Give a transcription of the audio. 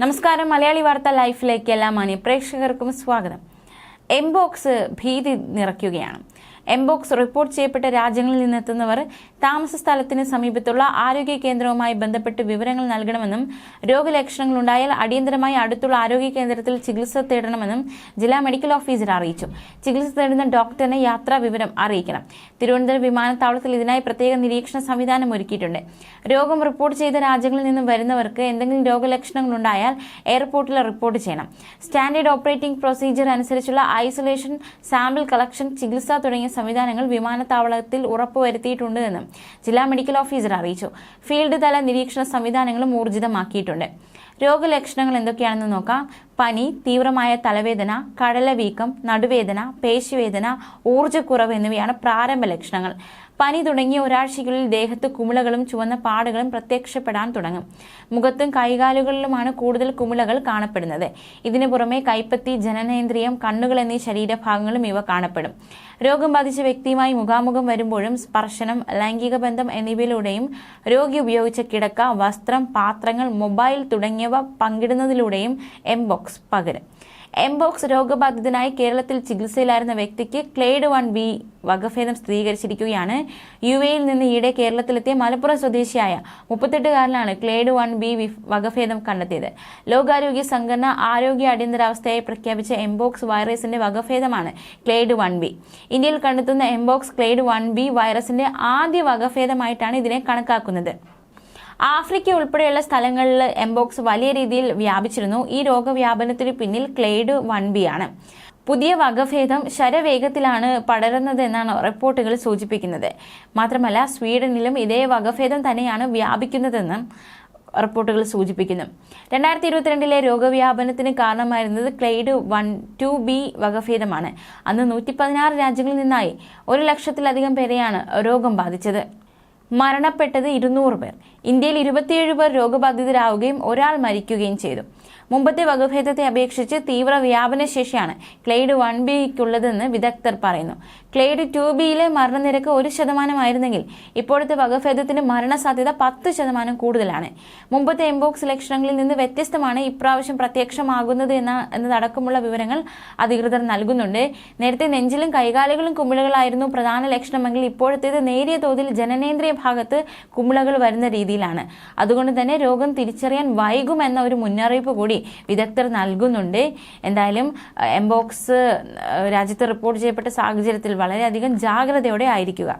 നമസ്കാരം. മലയാളി വാർത്ത ലൈഫിലേക്ക് എല്ലാ മാന്യ പ്രേക്ഷകർക്കും സ്വാഗതം. എംബോക്സ് ഭീതി നിറയ്ക്കുകയാണ്. എംബോക്സ് റിപ്പോർട്ട് ചെയ്യപ്പെട്ട രാജ്യങ്ങളിൽ നിന്നെത്തുന്നവർ താമസ സ്ഥലത്തിന് സമീപത്തുള്ള ആരോഗ്യ കേന്ദ്രവുമായി ബന്ധപ്പെട്ട് വിവരങ്ങൾ നൽകണമെന്നും രോഗലക്ഷണങ്ങൾ ഉണ്ടായാൽ അടിയന്തരമായി അടുത്തുള്ള ആരോഗ്യ കേന്ദ്രത്തിൽ ചികിത്സ തേടണമെന്നും ജില്ലാ മെഡിക്കൽ ഓഫീസർ അറിയിച്ചു. ചികിത്സ തേടുന്ന ഡോക്ടറിനെ യാത്രാ വിവരം അറിയിക്കണം. തിരുവനന്തപുരം വിമാനത്താവളത്തിൽ ഇതിനായി പ്രത്യേക നിരീക്ഷണ സംവിധാനം ഒരുക്കിയിട്ടുണ്ട്. രോഗം റിപ്പോർട്ട് ചെയ്ത രാജ്യങ്ങളിൽ നിന്നും വരുന്നവർക്ക് എന്തെങ്കിലും രോഗലക്ഷണങ്ങൾ ഉണ്ടായാൽ എയർപോർട്ടിൽ റിപ്പോർട്ട് ചെയ്യണം. സ്റ്റാൻഡേർഡ് ഓപ്പറേറ്റിംഗ് പ്രൊസീജിയർ അനുസരിച്ചുള്ള ഐസൊലേഷൻ സാമ്പിൾ കളക്ഷൻ ചികിത്സ തുടങ്ങിയ സംവിധാനങ്ങൾ വിമാനത്താവളത്തിൽ ഉറപ്പുവരുത്തിയിട്ടുണ്ട് എന്നും ജില്ലാ മെഡിക്കൽ ഓഫീസർ അറിയിച്ചു. ഫീൽഡ് തല നിരീക്ഷണ സംവിധാനങ്ങളും ഊർജിതമാക്കിയിട്ടുണ്ട്. രോഗലക്ഷണങ്ങൾ എന്തൊക്കെയാണെന്ന് നോക്കാം. പനി തീവ്രമായ തലവേദന കടലവീക്കം നടുവേദന പേശിവേദന ഊർജക്കുറവ് എന്നിവയാണ് പ്രാരംഭ ലക്ഷണങ്ങൾ. പനി തുടങ്ങിയ ഒരാഴ്ചയ്ക്കുള്ളിൽ ദേഹത്ത് കുമിളകളും ചുവന്ന പാടുകളും പ്രത്യക്ഷപ്പെടാൻ തുടങ്ങും. മുഖത്തും കൈകാലുകളിലുമാണ് കൂടുതൽ കുമിളകൾ കാണപ്പെടുന്നത്. ഇതിനു പുറമെ കൈപ്പത്തി ജനനേന്ദ്രിയം കണ്ണുകൾ എന്നീ ശരീരഭാഗങ്ങളും ഇവ കാണപ്പെടും. രോഗം ബാധിച്ച വ്യക്തിയുമായി മുഖാമുഖം വരുമ്പോഴും സ്പർശനം ലൈംഗിക ബന്ധം എന്നിവയിലൂടെയും രോഗി ഉപയോഗിച്ച കിടക്ക വസ്ത്രം പാത്രങ്ങൾ മൊബൈൽ തുടങ്ങിയവ പങ്കിടുന്നതിലൂടെയും എംബോക്സ് പകരും. എംബോക്സ് രോഗബാധിതനായി കേരളത്തിൽ ചികിത്സയിലായിരുന്ന വ്യക്തിക്ക് ക്ലേഡ് വൺ ബി വകഭേദം സ്ഥിരീകരിച്ചിരിക്കുകയാണ്. യു എയിൽ നിന്ന് ഈയിടെ കേരളത്തിലെത്തിയ മലപ്പുറം സ്വദേശിയായ മുപ്പത്തെട്ടുകാരനാണ് ക്ലേഡ് വൺ ബി വകഭേദം കണ്ടെത്തിയത്. ലോകാരോഗ്യ സംഘടന ആരോഗ്യ അടിയന്തരാവസ്ഥയായി പ്രഖ്യാപിച്ച എംബോക്സ് വൈറസിന്റെ വകഭേദമാണ് ക്ലേഡ് വൺ ബി ഇന്ത്യയിൽ കണ്ടെത്തുന്ന എംബോക്സ് ക്ലേഡ് വൺ ബി വൈറസിന്റെ ആദ്യ വകഭേദമായിട്ടാണ് ഇതിനെ കണക്കാക്കുന്നത്. ആഫ്രിക്ക ഉൾപ്പെടെയുള്ള സ്ഥലങ്ങളിൽ എംബോക്സ് വലിയ രീതിയിൽ വ്യാപിച്ചിരുന്നു. ഈ രോഗവ്യാപനത്തിന് പിന്നിൽ ക്ലേഡ് വൺ ബി ആണ്. പുതിയ വകഭേദം ശരവേഗത്തിലാണ് പടരുന്നതെന്നാണ് റിപ്പോർട്ടുകൾ സൂചിപ്പിക്കുന്നത്. മാത്രമല്ല സ്വീഡനിലും ഇതേ വകഭേദം തന്നെയാണ് വ്യാപിക്കുന്നതെന്നും റിപ്പോർട്ടുകൾ സൂചിപ്പിക്കുന്നു. രണ്ടായിരത്തി ഇരുപത്തിരണ്ടിലെ രോഗവ്യാപനത്തിന് കാരണമായിരുന്നത് ക്ലെയ്ഡ് വൺ ടു ബി വകഭേദമാണ്. അന്ന് നൂറ്റി പതിനാറ് രാജ്യങ്ങളിൽ നിന്നായി ഒരു ലക്ഷത്തിലധികം പേരെയാണ് രോഗം ബാധിച്ചത്. മരണപ്പെട്ടത് ഇരുന്നൂറ് പേർ. ഇന്ത്യയിൽ ഇരുപത്തിയേഴ് പേർ രോഗബാധിതരാവുകയും ഒരാൾ മരിക്കുകയും ചെയ്തു. മുമ്പത്തെ വകഭേദത്തെ അപേക്ഷിച്ച് തീവ്ര വ്യാപനശേഷിയാണ് ക്ലെയ്ഡ് വൺ ബിക്കുള്ളതെന്ന് വിദഗ്ധർ പറയുന്നു. ക്ലെയ്ഡ് ടു ബിയിലെ മരണനിരക്ക് ഒരു ശതമാനമായിരുന്നെങ്കിൽ ഇപ്പോഴത്തെ വകഭേദത്തിന് മരണസാധ്യത പത്ത് ശതമാനം കൂടുതലാണ്. മുമ്പത്തെ എംബോക്സ് ലക്ഷണങ്ങളിൽ നിന്ന് വ്യത്യസ്തമാണ് ഇപ്രാവശ്യം പ്രത്യക്ഷമാകുന്നത് എന്ന എന്നതടക്കമുള്ള വിവരങ്ങൾ അധികൃതർ നൽകുന്നുണ്ട്. നേരത്തെ നെഞ്ചിലും കൈകാലുകളും കുമിളകളായിരുന്നു പ്രധാന ലക്ഷണമെങ്കിൽ ഇപ്പോഴത്തേത് നേരിയ തോതിൽ ജനനേന്ദ്രിയ ഭാഗത്ത് കുമിളകൾ വരുന്ന രീതിയിലാണ്. അതുകൊണ്ട് തന്നെ രോഗം തിരിച്ചറിയാൻ വൈകുമെന്ന ഒരു മുന്നറിയിപ്പ് കൂടി വിദഗ്ധർ നൽകുന്നുണ്ട്. എന്തായാലും എംബോക്സ് രാജ്യത്ത് റിപ്പോർട്ട് ചെയ്യപ്പെട്ട സാഹചര്യത്തിൽ വളരെയധികം ജാഗ്രതയോടെ ആയിരിക്കുക.